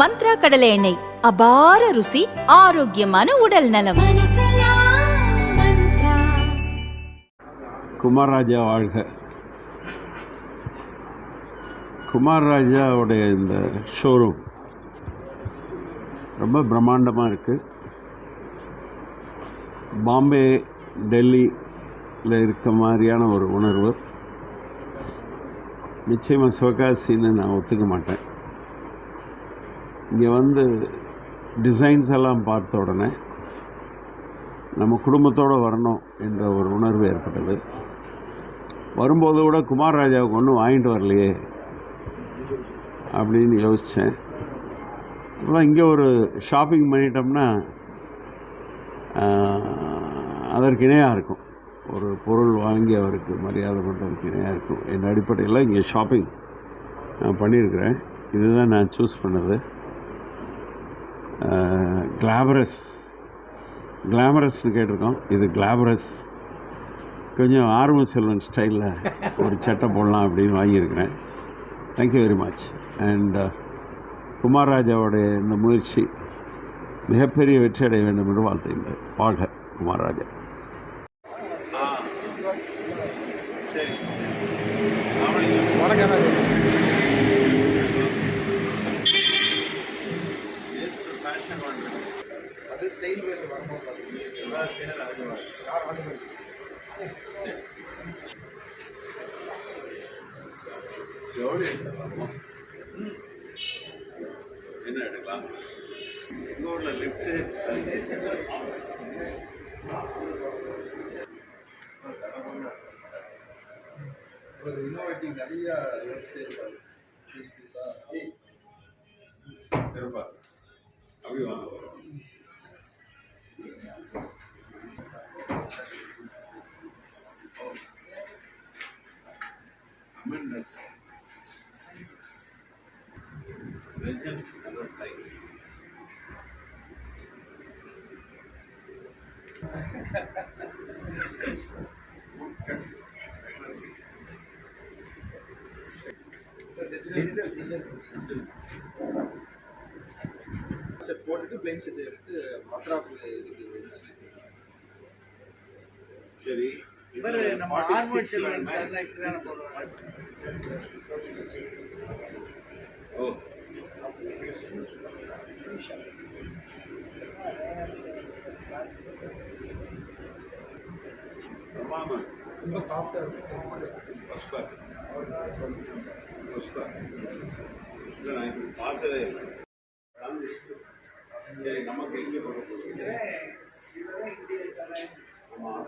மந்த்ரா கடலை எண்ணெய். அபார ருசி ஆரோக்கியமான உடல் நலம். குமார் ராஜா வாழ்க. குமார் ராஜாவுடைய இந்த ஷோரூம் ரொம்ப பிரம்மாண்டமாக இருக்குது பாம்பே டெல்லியில் இருக்க மாதிரியான ஒரு உணர்வு. நிச்சயமாக சிவகாசின்னு நான் ஒத்துக்க மாட்டேன். இங்கே வந்து டிசைன்ஸ் எல்லாம் பார்த்த உடனே நம்ம குடும்பத்தோடு வரணும் என்ற ஒரு உணர்வு ஏற்பட்டது. வரும்போது கூட குமார் ராஜாவுக்கு ஒன்றும் வாங்கிட்டு வரலையே அப்படின்னு யோசித்தேன் அப்புறம் இங்கே ஒரு ஷாப்பிங் பண்ணிட்டோம்னா அதற்கு இணையாக இருக்கும். ஒரு பொருள் வாங்கி அவருக்கு மரியாதை பண்ணுறதுக்கு இணையாக இருக்கும். என் அடிப்படையில் இங்கே ஷாப்பிங் நான் பண்ணியிருக்கிறேன். இதுதான் நான் சூஸ் பண்ணது. கிளாபரஸ் கிளாமரஸ்னு கேட்டிருக்கோம். இது கிளாபரஸ் கொஞ்சம் ஆர்வம் செல்வன் ஸ்டைலில் ஒரு சட்டை போடலாம் அப்படின்னு வாங்கியிருக்கிறேன். Thank you very much and குமாரராஜாவுடைய இந்த முயற்சி மிகப்பெரிய வெற்றி அடைய வேண்டும் என்று வாழ்த்துகின்றேன். வாழ்க குமார் ராஜா என்ன எடுக்கலாம் எங்கள் ஊரில் லிஃப்ட்டு ஒரு இன்னோவேட்டிவ் நிறைய யோசிச்சுட்டே இருப்பாரு புதுசு புதுசா ஏய், சிறப்பா. அப்படி வாங்க. Tremendous. Life. போட்டுட்டு பெயிண்ட் செட் எடுத்து பத்ராப்பு இதுக்கு சரி இவர் நம்ம ஆர்மோட் செல்வன் சார்லாம் இப்படி தானே போடுவாங்க ரொம்ப சாஃப்டாக இருக்கும் ஃபஸ்ட் கிளாஸ் ஃபஸ்ட் கிளாஸ் இல்லை நான் இப்படி பார்த்ததே இல்லை சரி நமக்கு எங்கே போக போகுது ஆமாம் ஆமாம்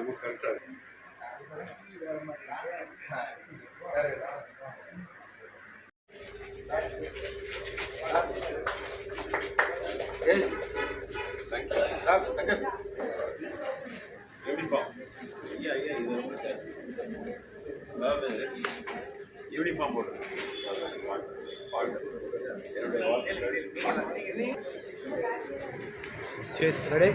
நமக்கு கரெக்டாக இருக்கு. எஸ் செகண்ட் யூனிஃபார்ம் ஐயா ஐயா இது நமக்கு அதாவது யூனிஃபார்ம் என்னுடைய ரெடி